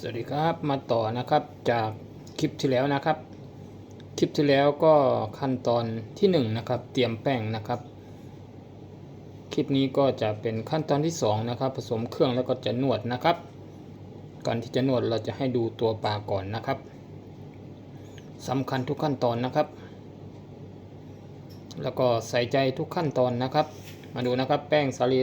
สวัสดีครับมาต่อนะครับจากคลิปที่แล้วนะครับ คลิปที่แล้วก็ขั้นตอนที่1นงนะครับ เตรียมแป้งนะครับ คลิปนี้ก็จะเป็นขั้นตอนที่2นะครับ ผสมเครื่องแล้วก็จะนวดนะครับ ก่อนที่จะนวดเราจะให้ดูตัวปลาก่อนนะครับสำคัญทุกขั้นตอนนะครับ แล้วก็ใส่ใจทุกขั้นตอนนะครับ มาดูนะครับแป้งสาลี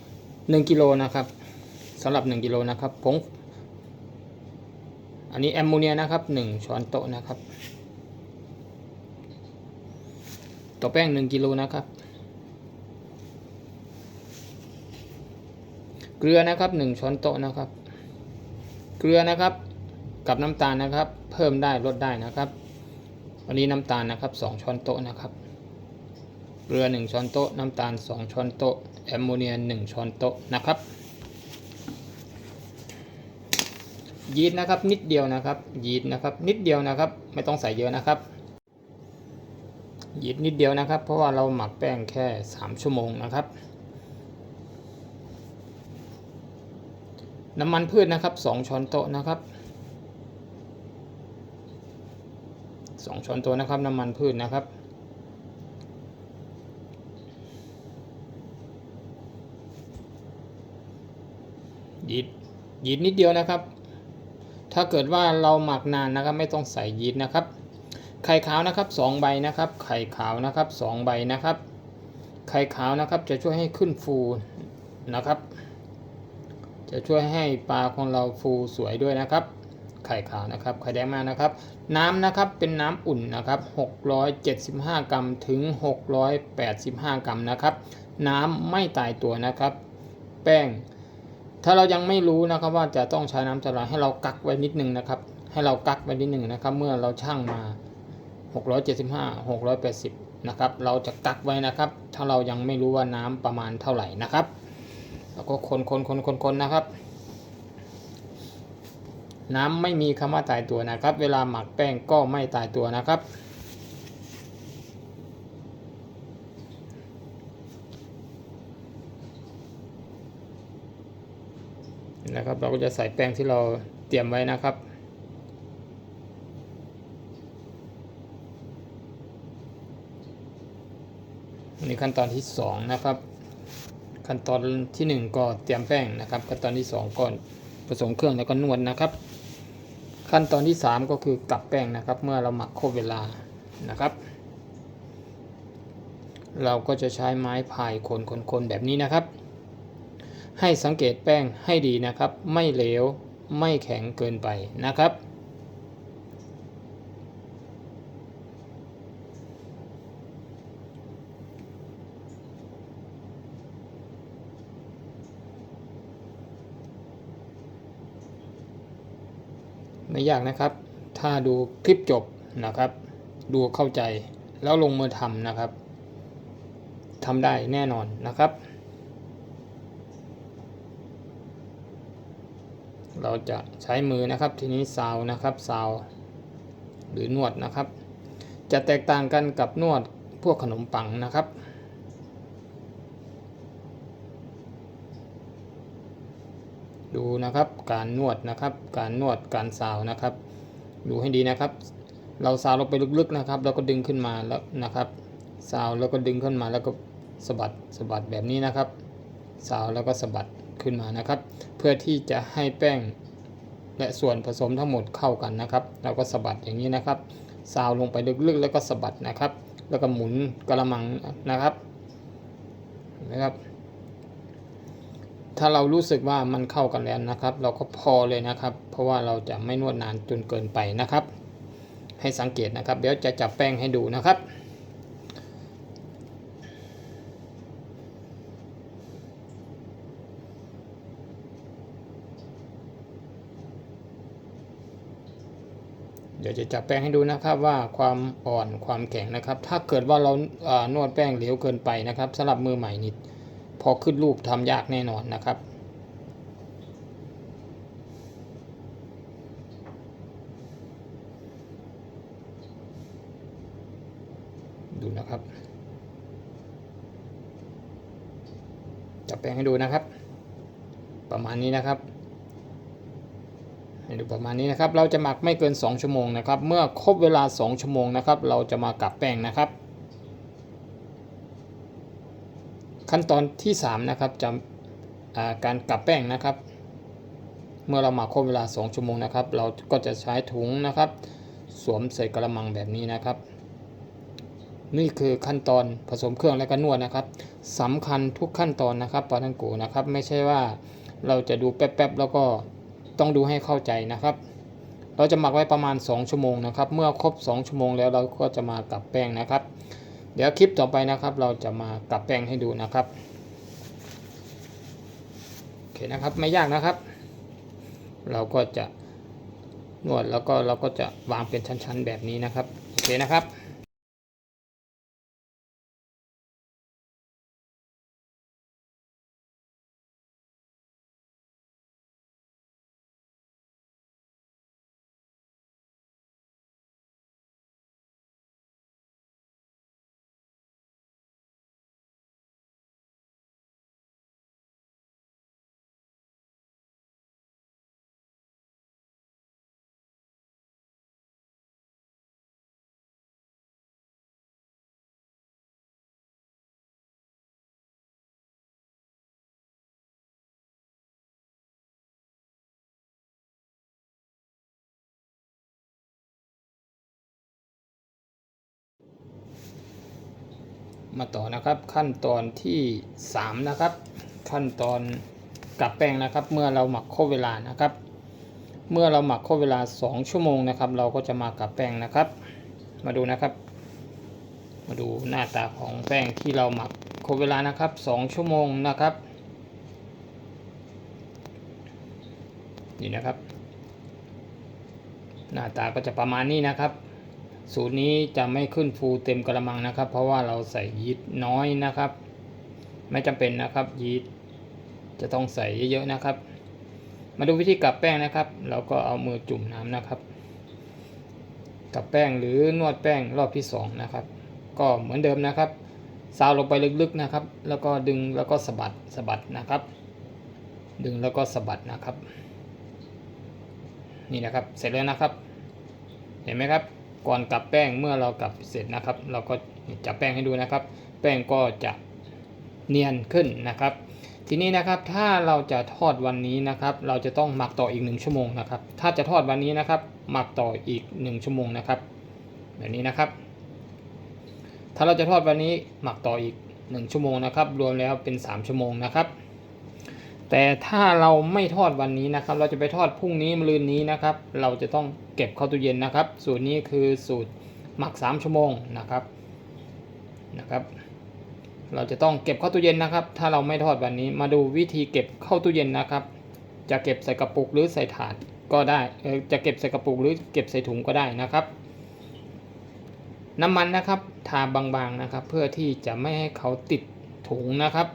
1กิโลนะครับสำหรับ 1กิโลนะครับผง อันนี้แอมโมเนียนะครับหนึ่งช้อนโต๊ะนะครับต่อแป้งหนึ่งกิโลนะครับ เกลือนะครับหนึ่งช้อนโต๊ะนะครับ เกลือนะครับกับน้ำตาลนะครับ เพิ่มได้ลดได้นะครับอันนี้น้ำตาลนะครับสองช้อนโต๊ะนะครับ เกลือหนึ่งช้อนโต๊ะ น้ำตาลสองช้อนโต๊ะ แอมโมเนียหนึ่งช้อนโต๊ะนะครับ ยีสต์นะครับ นิดเดียวนะครับ ยีสต์นะครับ นิดเดียวนะครับ ไม่ต้องใส่เยอะนะครับ ยีสต์นิดเดียวนะครับ เพราะว่าเราหมักแป้งแค่ 3 ชั่วโมงนะครับ น้ำมันพืชนะครับ 2 ช้อนโต๊ะนะครับ2ช้อนโต๊ะนะครับน้ำมันพืชนะครับ ยีสต์ยีสต์นิดเดียวนะครับ ถ้าเกิดว่าเราหมักนานนะครับไม่ต้องใส่ยีสต์นะครับ ไข่ขาวนะครับ2ใบนะครับ ไข่ขาวนะครับ2ใบนะครับ ไข่ขาวนะครับจะช่วยให้ขึ้นฟูนะครับ จะช่วยให้ปลาของเราฟูสวยด้วยนะครับ ไข่ขาวนะครับ ไข่แดงมานะครับ น้ำนะครับเป็นน้ำอุ่นนะครับ 675 กรัมถึง 685 กรัมนะครับ น้ำไม่ตายตัวนะครับ แป้ง ถ้าเรายังไม่รู้นะครับว่าจะต้องใช้น้ำเท่าไหร่ให้เรากักไว้นิดนึงนะครับ ให้เรากักไว้นิดนึงนะครับ เมื่อเราชั่งมา 675 680 นะครับ เราจะกักไว้นะครับ ถ้าเรายังไม่รู้ว่าน้ำประมาณเท่าไหร่นะครับ แล้วก็คนคนคนคนคนนะครับ น้ำไม่มีคำว่าตายตัวนะครับ เวลาหมักแป้งก็ไม่ตายตัวนะครับ นะครับ เราก็จะใส่แป้งที่เราเตรียมไว้นะครับนนี้ขั้นตอนที่สองนะครับ ขั้นตอนที่หนึ่งก็เตรียมแป้งนะครับ ขั้นตอนที่สองก็ผสมเครื่องแล้วก็นวดนะครับ ขั้นตอนที่สามก็คือกลับแป้งนะครับ เมื่อเราหมักครบเวลานะครับ เราก็จะใช้ไม้พายคนคนคนแบบนี้นะครับ ให้สังเกตแป้งให้ดีนะครับ ไม่เหลวไม่แข็งเกินไปนะครับ ไม่ยากนะครับ ถ้าดูคลิปจบนะครับ ดูเข้าใจแล้วลงมือทำนะครับทำได้แน่นอนนะครับ เราจะใช้มือนะครับ ทีนี้ซาวนะครับซาวหรือนวดนะครับ จะแตกต่างกันกับนวดพวกขนมปังนะครับดูนะครับการนวดนะครับ การนวดการซาวนะครับ ดูให้ดีนะครับ เราซาวลงไปลึกๆนะครับ แล้วก็ดึงขึ้นมาแล้วนะครับซาวแล้วก็ดึงขึ้นมาแล้วก็สะบัดสะบัดแบบนี้นะครับซาวแล้วก็สะบัด ขึ้นมานะครับ เพื่อที่จะให้แป้งและส่วนผสมทั้งหมดเข้ากันนะครับ เราก็สะบัดอย่างนี้นะครับซาวลงไปลึกๆ แล้วก็สะบัดนะครับ แล้วก็หมุนกระมังนะครับนะครับ ถ้าเรารู้สึกว่ามันเข้ากันแล้วนะครับ เราก็พอเลยนะครับ เพราะว่าเราจะไม่นวดนานจนเกินไปนะครับ ให้สังเกตนะครับ เดี๋ยวจะจับแป้งให้ดูนะครับ เดี๋ยวจะจับแป้งให้ดูนะครับว่าความอ่อนความแข็งนะครับ ถ้าเกิดว่าเราเอ่อนวดแป้งเหลวเกินไปนะครับสำหรับมือใหม่นิดพอขึ้นรูปทำยากแน่นอนนะครับดูนะครับ จับแป้งให้ดูนะครับ ประมาณนี้นะครับ ดูประมาณนี้นะครับ เราจะหมักไม่เกิน 2 ชั่วโมงนะครับ เมื่อครบเวลา 2 ชั่วโมงนะครับ เราจะมากลับแป้งนะครับ ขั้นตอนที่ 3 นะครับจะาการกลับแป้งนะครับ เมื่อเราหมักครบเวลา 2 ชั่วโมงนะครับ เราก็จะใช้ถุงนะครับ สวมใส่กระมังแบบนี้นะครับ นี่คือขั้นตอนผสมเครื่องและก็นวดนะครับสำคัญทุกขั้นตอนนะครับปาทังโกนะครับ ไม่ใช่ว่าเราจะดูแป๊บๆแล้วก็ ต้องดูให้เข้าใจนะครับ เราจะหมักไว้ประมาณ 2 ชั่วโมงนะครับ เมื่อครบ 2 ชั่วโมงแล้วเราก็จะมากลับแป้งนะครับ เดี๋ยวคลิปต่อไปนะครับ เราจะมากลับแป้งให้ดูนะครับโอเคนะครับไม่ยากนะครับ เราก็จะนวดแล้วก็เราก็จะวางเป็นชั้นๆแบบนี้นะครับโอเคนะครับ มาต่อนะครับ ขั้นตอนที่3นะครับ ขั้นตอนกลับแป้งนะครับ เมื่อเราหมักครบเวลานะครับ เมื่อเราหมักครบเวลา 2 ชั่วโมงนะครับ เราก็จะมากลับแป้งนะครับ มาดูนะครับ มาดูหน้าตาของแป้งที่เราหมักครบเวลานะครับ 2 ชั่วโมงนะครับนี่นะครับ หน้าตาก็จะประมาณนี้นะครับ สูตรนี้จะไม่ขึ้นฟูเต็มกระมังนะครับ เพราะว่าเราใส่ยีสต์น้อยนะครับ ไม่จำเป็นนะครับยีสต์จะต้องใส่เยอะๆนะครับ มาดูวิธีกลับแป้งนะครับ เราก็เอามือจุ่มน้ำนะครับกลับแป้งหรือนวดแป้งรอบที่สองนะครับ ก็เหมือนเดิมนะครับซาวลงไปลึกๆนะครับ แล้วก็ดึงแล้วก็สะบัดสะบัดนะครับ ดึงแล้วก็สะบัดนะครับ นี่นะครับ เสร็จแล้วนะครับ เห็นไหมครับ ก่อนกลับแป้งเมื่อเรากลับเสร็จนะครับ เราก็จับแป้งให้ดูนะครับ แป้งก็จะเนียนขึ้นนะครับ ทีนี้นะครับถ้าเราจะทอดวันนี้นะครับ เราจะต้องหมักต่ออีก 1 ชั่วโมงนะครับ ถ้าจะทอดวันนี้นะครับ หมักต่ออีก 1 ชั่วโมงนะครับ แบบนี้นะครับ ถ้าเราจะทอดวันนี้หมักต่ออีก 1 ชั่วโมงนะครับ รวมแล้วเป็น 3 ชั่วโมงนะครับ แต่ถ้าเราไม่ทอดวันนี้นะครับ เราจะไปทอดพรุ่งนี้มะรืนนี้นะครับ เราจะต้องเก็บเข้าตู้เย็นนะครับ สูตรนี้คือสูตรหมัก 3 ชั่วโมงนะครับนะครับ เราจะต้องเก็บเข้าตู้เย็นนะครับ ถ้าเราไม่ทอดวันนี้มาดูวิธีเก็บเข้าตู้เย็นนะครับ จะเก็บใส่กระปุกหรือใส่ถาดก็ได้จะเก็บใส่กระปุกหรือเก็บใส่ถุงก็ได้นะครับ น้ำมันนะครับทาบางๆนะครับ เพื่อที่จะไม่ให้เขาติดถุงนะครับ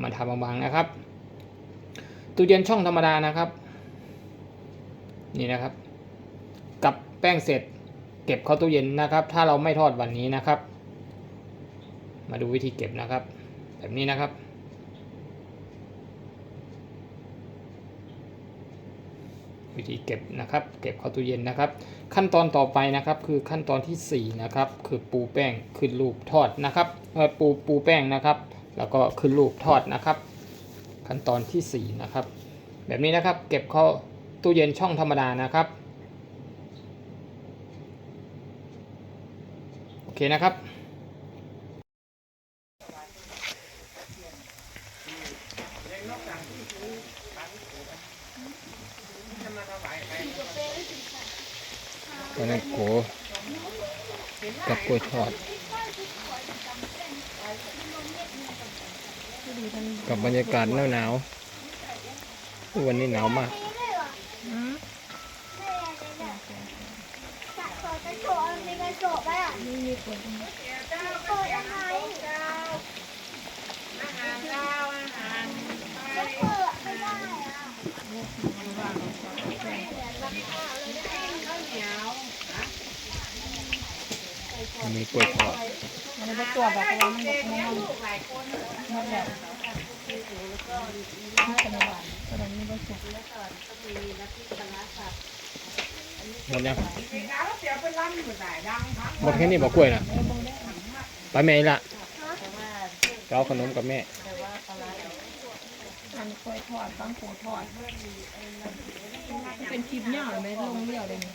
มาทาบางๆนะครับ ตู้เย็นช่องธรรมดานะครับ นี่นะครับ กับแป้งเสร็จ เก็บเข้าตู้เย็นนะครับ ถ้าเราไม่ทอดวันนี้นะครับ มาดูวิธีเก็บนะครับ แบบนี้นะครับ วิธีเก็บนะครับ เก็บเข้าตู้เย็นนะครับ ขั้นตอนต่อไปนะครับ คือขั้นตอนที่4นะครับคือปูแป้งขึ้นรูปทอดนะครับปูปูแป้งนะครับ แล้วก็ขึ้นรูปทอดนะครับ ขั้นตอนที่ 4 นะครับ แบบนี้นะครับเก็บเข้าตู้เย็นช่องธรรมดานะครับ โอเคนะครับ ตอนนั้โกกับกล้วยทอด กับบรรยากาศหนาวๆวันนี้หนาวมากจะโชว์มีกระจกไหมอะมีมีคนโชว์ยังไงอาหารเจ้าอาหารก็เปิดไม่ได้อะมีกล้วยทอดมันจะตรวจแบบว่ามันแบบมันหมดแล้วขนม หมดยังหมดแค่นี้บอกกล้วยนะไปแม่ละเจะเอาขนมกับแม่อันกล้วยทอดฟังโขทอดเป็นคลิปยาวเลยไหมลงเรียวเลยนี่